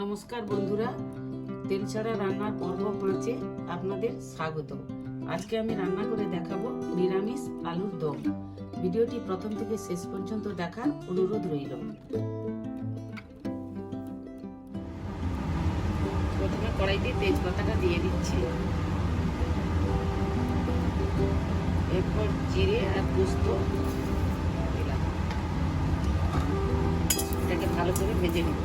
নমস্কার বন্ধুরা তেল ছাড়া রান্নার পর্ব পাঁচে আপনাদের স্বাগত। আজকে আমি রান্না করে দেখাবো নিরামিষ আলুর দম। ভিডিওটি প্রথম থেকে শেষ পর্যন্ত দেখার অনুরোধ রইল। প্রথমে কড়াইতে তেজপাতাটা দিয়ে দিচ্ছি। এরপর জিরে আর পোস্ত দিলাম। এটাকে ভালো করে ভেজে নেব।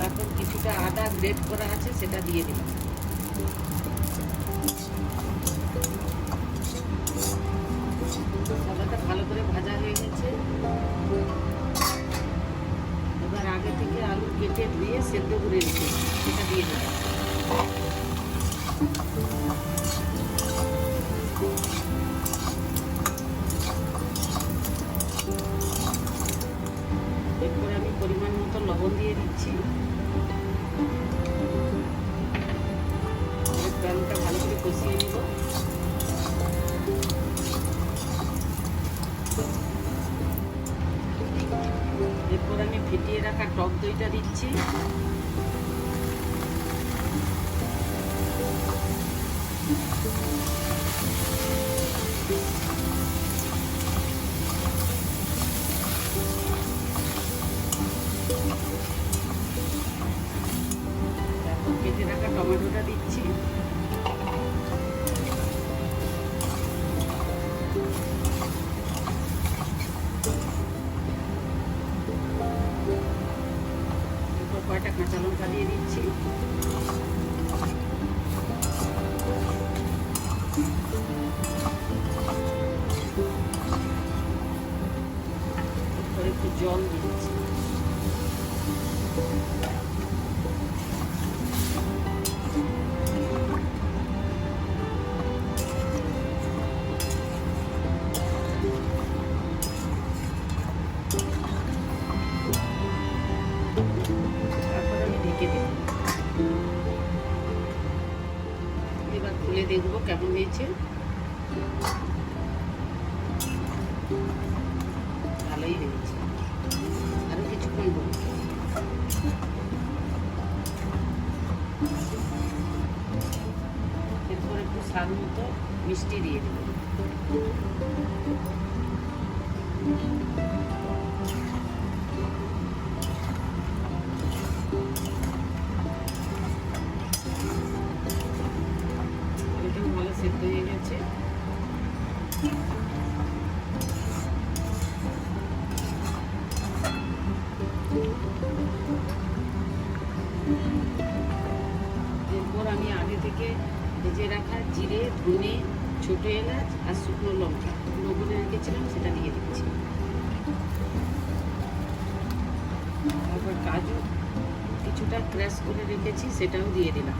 তারপর কিছুটা আদা গ্রেট করা আছে, সেটা দিয়ে দিলাম। মশলাটা ভালো করে ভাজা হয়ে গেছে। এবার আগে থেকে আলু কেটে ধুয়ে সেদ্ধ করে রেখে সেটা দিয়ে দিলাম। দিয়ে দিচ্ছি। ডালটা ভালো করে কষিয়ে নিব। এরপর আমি ফেটিয়ে রাখা টক দইটা দিচ্ছি। তারপর টমেটোটা দিচ্ছি। কয়টা কাঁচা লঙ্কা দিয়ে দিচ্ছি। একটু জল দিচ্ছি। তারপর আমি ঢেকে এবার খুলে দেখব কেমন হয়েছে। ভালোই হয়েছে। আরও কিছুক্ষণ হবে এরপর একটু স্বাদ মতো মিষ্টি দিয়ে দেবো। ভেজে রাখা জিরে, ধনে, ছোট এলাচ আর শুকনো লঙ্কা। করে রেখেছিলাম সেটা দিয়ে দিচ্ছি। তারপর কাজু কিছুটা ক্র্যাশ করে রেখেছি, সেটাও দিয়ে দিলাম।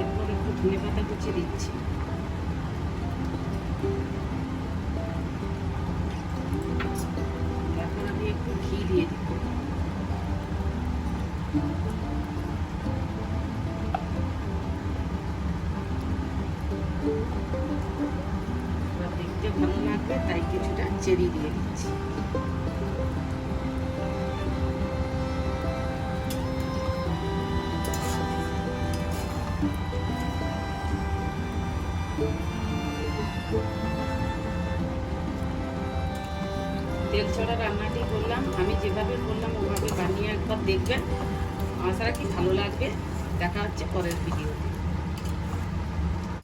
এরপর একটু ধনে পাতা কুচি দিচ্ছি। দেখতে ভালো লাগবে, তাই কিছুটা চেরি দিয়ে দিচ্ছি। তেল রান্নাটি করলাম, আমি যেভাবে করলাম ওভাবে বানিয়ে একবার দেখবেন। আশা রাখি ভালো লাগবে। দেখা হচ্ছে পরের ভিডিওতে